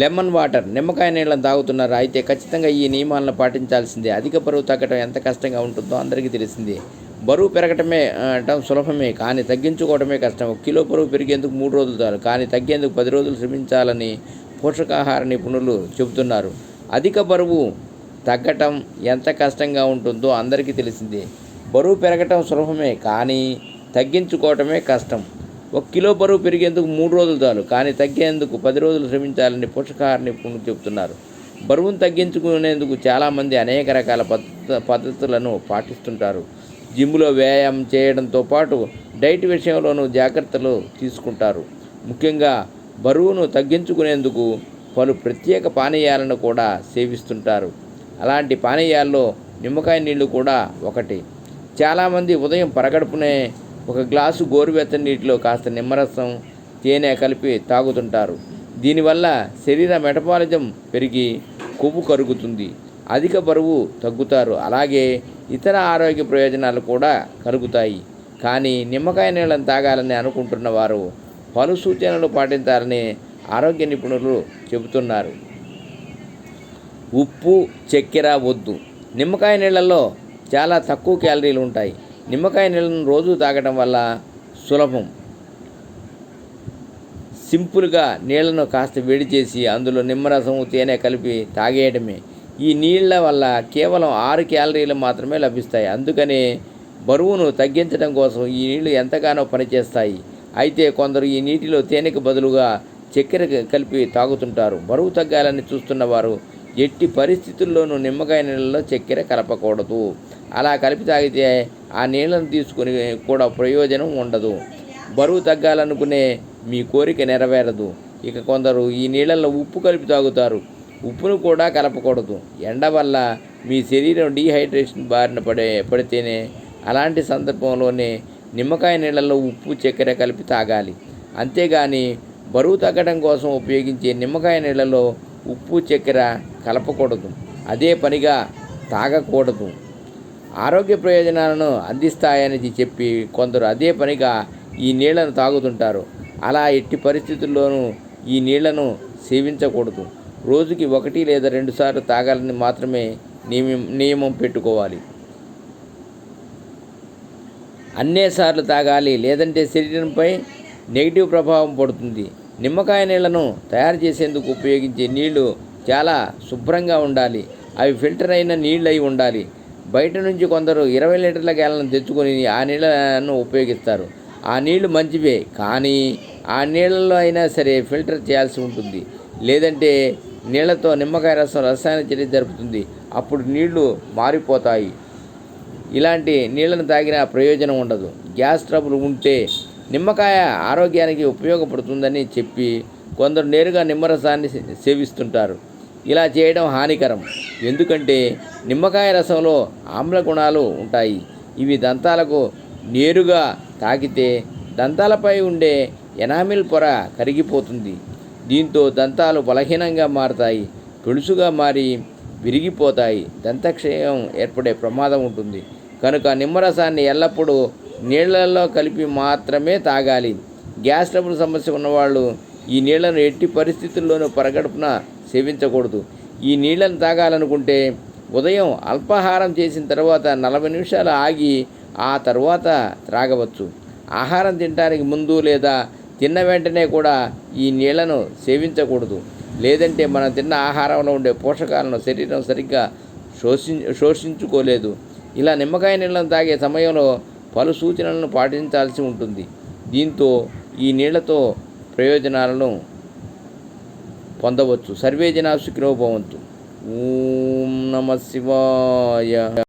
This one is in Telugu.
లెమన్ వాటర్ నిమ్మకాయ నీళ్ళని తాగుతున్నారు. అయితే ఖచ్చితంగా ఈ నియమాలను పాటించాల్సిందే. అధిక బరువు తగ్గడం ఎంత కష్టంగా ఉంటుందో అందరికీ తెలిసిందే. బరువు పెరగటమే సులభమే కానీ తగ్గించుకోవడమే కష్టం. ఒక కిలో బరువు పెరిగేందుకు మూడు రోజులు చాలు కానీ తగ్గేందుకు పది రోజులు శ్రమించాలని పోషకాహార నిపుణులు చెబుతున్నారు. అధిక బరువు తగ్గటం ఎంత కష్టంగా ఉంటుందో అందరికీ తెలిసిందే. బరువు పెరగటం సులభమే కానీ తగ్గించుకోవటమే కష్టం. ఒక కిలో బరువు పెరిగేందుకు మూడు రోజులు చాలు కానీ తగ్గేందుకు పది రోజులు శ్రమించాలని పోషకాహార నిపుణులు చెబుతున్నారు. బరువును తగ్గించుకునేందుకు చాలామంది అనేక రకాల పద్ధతులను పాటిస్తుంటారు. జిమ్లో వ్యాయామం చేయడంతో పాటు డైట్ విషయంలోనూ జాగ్రత్తలు తీసుకుంటారు. ముఖ్యంగా బరువును తగ్గించుకునేందుకు పలు ప్రత్యేక పానీయాలను కూడా సేవిస్తుంటారు. అలాంటి పానీయాల్లో నిమ్మకాయ నీళ్ళు కూడా ఒకటి. చాలామంది ఉదయం పరగడుపునే ఒక గ్లాసు గోరువెచ్చని నీటిలో కాస్త నిమ్మరసం తేనె కలిపి తాగుతుంటారు. దీనివల్ల శరీర మెటబాలిజం పెరిగి కొవ్వు కరుగుతుంది. అధిక బరువు తగ్గుతారు. అలాగే ఇతర ఆరోగ్య ప్రయోజనాలు కూడా కలుగుతాయి. కానీ నిమ్మకాయ నీళ్ళని తాగాలని అనుకుంటున్న వారు పలు సూచనలు పాటించాలని ఆరోగ్య నిపుణులు చెబుతున్నారు. ఉప్పు చక్కెర వద్దు. నిమ్మకాయ నీళ్ళల్లో చాలా తక్కువ క్యాలరీలు ఉంటాయి. నిమ్మకాయ నీళ్ళను రోజు తాగడం వల్ల సులభం. సింపుల్గా నీళ్ళను కాస్త వేడి చేసి అందులో నిమ్మరసం తేనె కలిపి తాగేయడమే ఈ నీళ్ళ వల్ల కేవలం ఆరు క్యాలరీలు మాత్రమే లభిస్తాయి. అందుకనే బరువును తగ్గించడం కోసం ఈ నీళ్ళు ఎంతగానో పనిచేస్తాయి. అయితే కొందరు ఈ నీటిలో తేనెకు బదులుగా చక్కెర కలిపి తాగుతుంటారు. బరువు తగ్గాలని చూస్తున్న వారు ఎట్టి పరిస్థితుల్లోనూ నిమ్మకాయ నీళ్ళలో చక్కెర కలపకూడదు. అలా కలిపి తాగితే ఆ నీళ్ళను తీసుకుని కూడా ప్రయోజనం ఉండదు. బరువు తగ్గాలనుకునే మీ కోరిక నెరవేరదు. ఇక కొందరు ఈ నీళ్ళల్లో ఉప్పు కలిపి తాగుతారు. ఉప్పును కూడా కలపకూడదు. ఎండ వల్ల మీ శరీరం డీహైడ్రేషన్ బారిన పడే పడితేనే అలాంటి సందర్భంలోనే నిమ్మకాయ నీళ్ళల్లో ఉప్పు చక్కెర కలిపి తాగాలి. అంతేగాని బరువు తగ్గడం కోసం ఉపయోగించే నిమ్మకాయ నీళ్ళలో ఉప్పు చక్కెర కలపకూడదు. అదే పనిగా తాగకూడదు. ఆరోగ్య ప్రయోజనాలను అందిస్తాయని చెప్పి కొందరు అదే పనిగా ఈ నీళ్ళను తాగుతుంటారు. అలా ఎట్టి పరిస్థితుల్లోనూ ఈ నీళ్ళను సేవించకూడదు. రోజుకి ఒకటి లేదా రెండు సార్లు తాగాలని మాత్రమే నియమం నియమం పెట్టుకోవాలి. అన్నేసార్లు తాగాలి లేదంటే శరీరంపై నెగిటివ్ ప్రభావం పడుతుంది. నిమ్మకాయ నీళ్ళను తయారు చేసేందుకు ఉపయోగించే నీళ్ళు చాలా శుభ్రంగా ఉండాలి. అవి ఫిల్టర్ అయిన నీళ్ళు అయి ఉండాలి. బయట నుంచి కొందరు ఇరవై లీటర్ల గ్యాలను తెచ్చుకొని ఆ నీళ్ళను ఉపయోగిస్తారు. ఆ నీళ్ళు మంచివే కానీ ఆ నీళ్ళలో అయినా సరే ఫిల్టర్ చేయాల్సి ఉంటుంది. లేదంటే నీళ్ళతో నిమ్మకాయ రసం రసాయన చర్య జరుపుతుంది. అప్పుడు నీళ్ళు మారిపోతాయి. ఇలాంటి నీళ్ళను తాగిన ప్రయోజనం ఉండదు. గ్యాస్ ట్రబుల్ ఉంటే నిమ్మకాయ ఆరోగ్యానికి ఉపయోగపడుతుందని చెప్పి కొందరు నేరుగా నిమ్మరసాన్ని సేవిస్తుంటారు. ఇలా చేయడం హానికరం. ఎందుకంటే నిమ్మకాయ రసంలో ఆమ్ల గుణాలు ఉంటాయి. ఇవి దంతాలకు నేరుగా తాకితే దంతాలపై ఉండే ఎనామిల్ పొర కరిగిపోతుంది. దీంతో దంతాలు బలహీనంగా మారతాయి. పెలుసుగా మారి విరిగిపోతాయి. దంతక్షయం ఏర్పడే ప్రమాదం ఉంటుంది. కనుక నిమ్మరసాన్ని ఎల్లప్పుడూ నీళ్ళల్లో కలిపి మాత్రమే తాగాలి. గ్యాస్ ట్రబుల్ సమస్య ఉన్నవాళ్ళు ఈ నీళ్ళను ఎట్టి పరిస్థితుల్లోనూ పరగడుపున సేవించకూడదు. ఈ నీళ్ళను తాగాలనుకుంటే ఉదయం అల్పాహారం చేసిన తర్వాత నలభై నిమిషాలు ఆగి ఆ తర్వాత త్రాగవచ్చు. ఆహారం తినడానికి ముందు లేదా తిన్న వెంటనే కూడా ఈ నీళ్ళను సేవించకూడదు. లేదంటే మనం తిన్న ఆహారంలో ఉండే పోషకాలను శరీరం సరిగ్గా శోషి శోషించుకోలేదు. ఇలా నిమ్మకాయ నీళ్ళను తాగే సమయంలో పలు సూచనలను పాటించాల్సి ఉంటుంది. దీంతో ఈ నీళ్ళతో ప్రయోజనాలను పొందవచ్చు. సర్వే జనా ఓం నమ శివాయ.